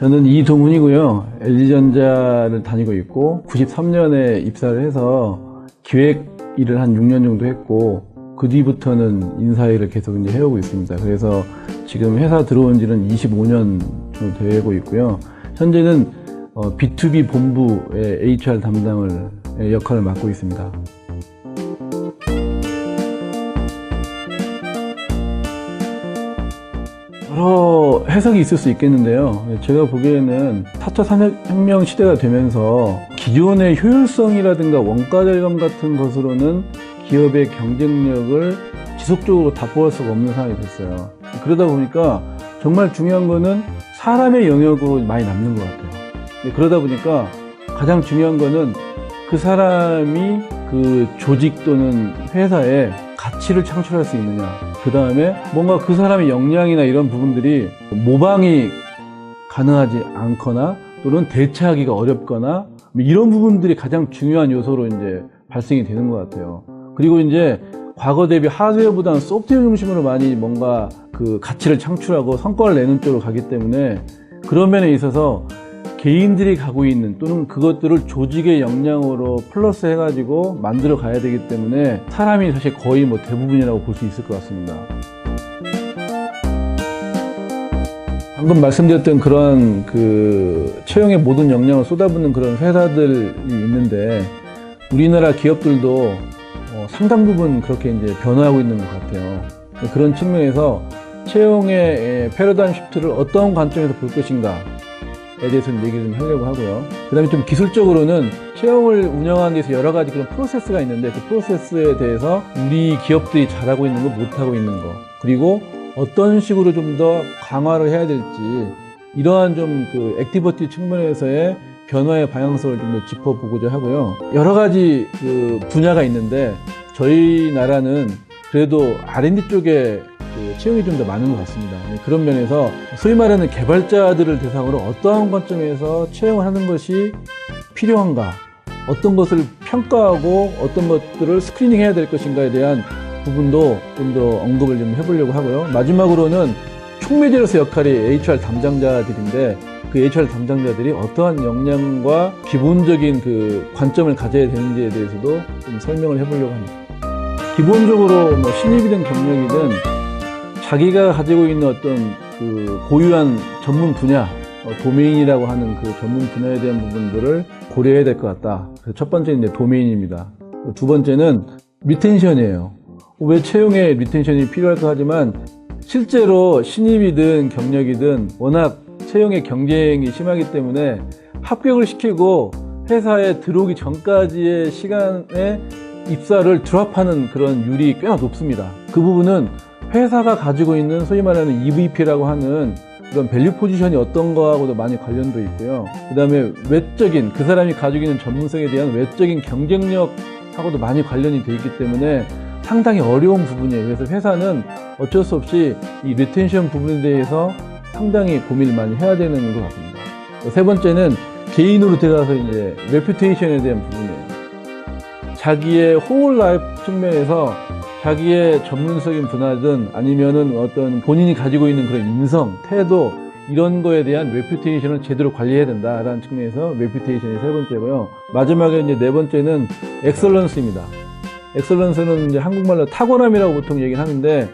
저는 이동훈이고요. LG전자를 다니고 있고 93년에 입사를 해서 기획 일을 한 6년 정도 했고 그 뒤부터는 인사 일을 계속 이제 해오고 있습니다. 그래서 지금 회사 들어온 지는 25년 정도 되고 있고요. 현재는 어, B2B 본부의 HR 담당을 의 역할을 맡고 있습니다. 여러 해석이 있을 수 있겠는데요. 제가 보기에는 4차 산업혁명 시대가 되면서 기존의 효율성이라든가 원가 절감 같은 것으로는 기업의 경쟁력을 지속적으로 답보할 수가 없는 상황이 됐어요. 그러다 보니까 정말 중요한 거는 사람의 영역으로 많이 남는 것 같아요. 그러다 보니까 가장 중요한 거는 그 사람이 그 조직 또는 회사에 가치를 창출할 수 있느냐. 그 다음에 뭔가 그 사람의 역량이나 이런 부분들이 모방이 가능하지 않거나 또는 대체하기가 어렵거나 뭐 이런 부분들이 가장 중요한 요소로 이제 발생이 되는 것 같아요. 그리고 이제 과거 대비 하드웨어보다는 소프트웨어 중심으로 많이 뭔가 그 가치를 창출하고 성과를 내는 쪽으로 가기 때문에 그런 면에 있어서 개인들이 가고 있는 또는 그것들을 조직의 역량으로 플러스 해가지고 만들어 가야 되기 때문에 사람이 사실 거의 뭐 대부분이라고 볼 수 있을 것 같습니다. 방금 말씀드렸던 그런 그 채용의 모든 역량을 쏟아붓는 그런 회사들이 있는데 우리나라 기업들도 어, 상당 부분 그렇게 이제 변화하고 있는 것 같아요. 그런 측면에서 채용의 패러다임 시프트를 어떤 관점에서 볼 것인가 에 대해서는 얘기를 좀 하려고 하고요. 그 다음에 좀 기술적으로는 채용을 운영하는 데서 여러 가지 그런 프로세스가 있는데 그 프로세스에 대해서 우리 기업들이 잘하고 있는 거, 못하고 있는 거, 그리고 어떤 식으로 좀 더 강화를 해야 될지 이러한 좀 그 액티비티 측면에서의 변화의 방향성을 좀 더 짚어보고자 하고요. 여러 가지 그 분야가 있는데 저희 나라는 그래도 R&D 쪽에 그 채용이 좀 더 많은 것 같습니다. 네, 그런 면에서 소위 말하는 개발자들을 대상으로 어떠한 관점에서 채용을 하는 것이 필요한가, 어떤 것을 평가하고 어떤 것들을 스크리닝 해야 될 것인가에 대한 부분도 좀 더 언급을 좀 해보려고 하고요. 마지막으로는 총매제로서 역할이 HR 담당자들인데 그 HR 담당자들이 어떠한 역량과 기본적인 그 관점을 가져야 되는지에 대해서도 좀 설명을 해보려고 합니다. 기본적으로 뭐 신입이든 경력이든 자기가 가지고 있는 어떤 그 고유한 전문 분야, 어, 도메인이라고 하는 그 전문 분야에 대한 부분들을 고려해야 될 것 같다. 그래서 첫 번째는 이제 도메인입니다. 두 번째는 리텐션이에요. 왜 채용에 리텐션이 필요할까 하지만 실제로 신입이든 경력이든 워낙 채용의 경쟁이 심하기 때문에 합격을 시키고 회사에 들어오기 전까지의 시간에 입사를 드랍하는 그런 율이 꽤나 높습니다. 그 부분은 회사가 가지고 있는 소위 말하는 EVP라고 하는 그런 밸류 포지션이 어떤 거하고도 많이 관련도 있고요. 그 다음에 외적인, 그 사람이 가지고 있는 전문성에 대한 외적인 경쟁력하고도 많이 관련이 돼 있기 때문에 상당히 어려운 부분이에요. 그래서 회사는 어쩔 수 없이 이 리텐션 부분에 대해서 상당히 고민을 많이 해야 되는 것 같습니다. 세 번째는 개인으로 들어가서 이제 레퓨테이션에 대한 부분이에요. 자기의 홀 라이프 측면에서 자기의 전문적인 분야든 아니면은 어떤 본인이 가지고 있는 그런 인성, 태도 이런 거에 대한 레퓨테이션을 제대로 관리해야 된다라는 측면에서 레퓨테이션이 세 번째고요. 마지막에 이제 네 번째는 엑설런스입니다. 엑설런스는 이제 한국말로 탁월함이라고 보통 얘기를 하는데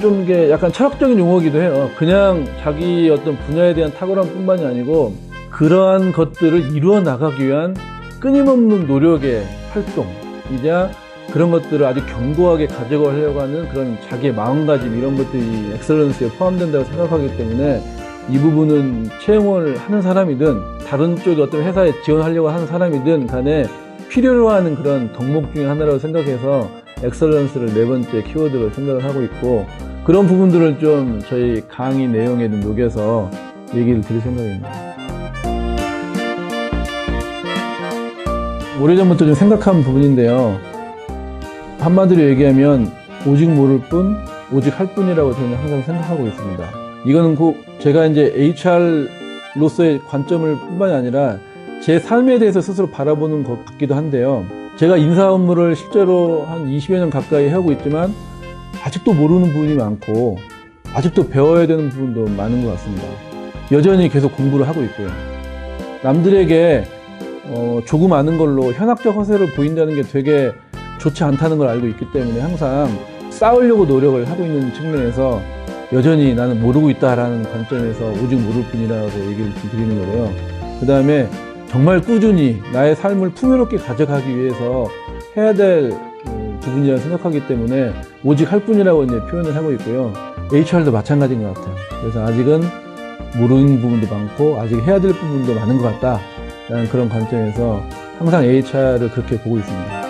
좀 이게 약간 철학적인 용어기도 해요. 그냥 자기 어떤 분야에 대한 탁월함뿐만이 아니고 그러한 것들을 이루어 나가기 위한 끊임없는 노력의 활동이자 그런 것들을 아주 견고하게 가져가려고 하는 그런 자기의 마음가짐 이런 것들이 엑셀런스에 포함된다고 생각하기 때문에 이 부분은 채용을 하는 사람이든 다른 쪽에 어떤 회사에 지원하려고 하는 사람이든 간에 필요로 하는 그런 덕목 중에 하나라고 생각해서 엑셀런스를 네 번째 키워드로 생각을 하고 있고 그런 부분들을 좀 저희 강의 내용에 좀 녹여서 얘기를 드릴 생각입니다. 오래전부터 좀 생각한 부분인데요. 한마디로 얘기하면 오직 모를 뿐, 오직 할 뿐이라고 저는 항상 생각하고 있습니다. 이거는 꼭 제가 이제 HR로서의 관점을 뿐만이 아니라 제 삶에 대해서 스스로 바라보는 것 같기도 한데요. 제가 인사 업무를 실제로 한 20여 년 가까이 하고 있지만 아직도 모르는 부분이 많고 아직도 배워야 되는 부분도 많은 것 같습니다. 여전히 계속 공부를 하고 있고요. 남들에게 어, 조금 아는 걸로 현학적 허세를 보인다는 게 되게 좋지 않다는 걸 알고 있기 때문에 항상 싸우려고 노력을 하고 있는 측면에서 여전히 나는 모르고 있다라는 관점에서 오직 모를 뿐이라고 얘기를 좀 드리는 거고요. 그 다음에 정말 꾸준히 나의 삶을 풍요롭게 가져가기 위해서 해야 될 음, 부분이라 생각하기 때문에 오직 할 뿐이라고 이제 표현을 하고 있고요. HR도 마찬가지인 것 같아요. 그래서 아직은 모르는 부분도 많고 아직 해야 될 부분도 많은 것 같다라는 그런 관점에서 항상 HR을 그렇게 보고 있습니다.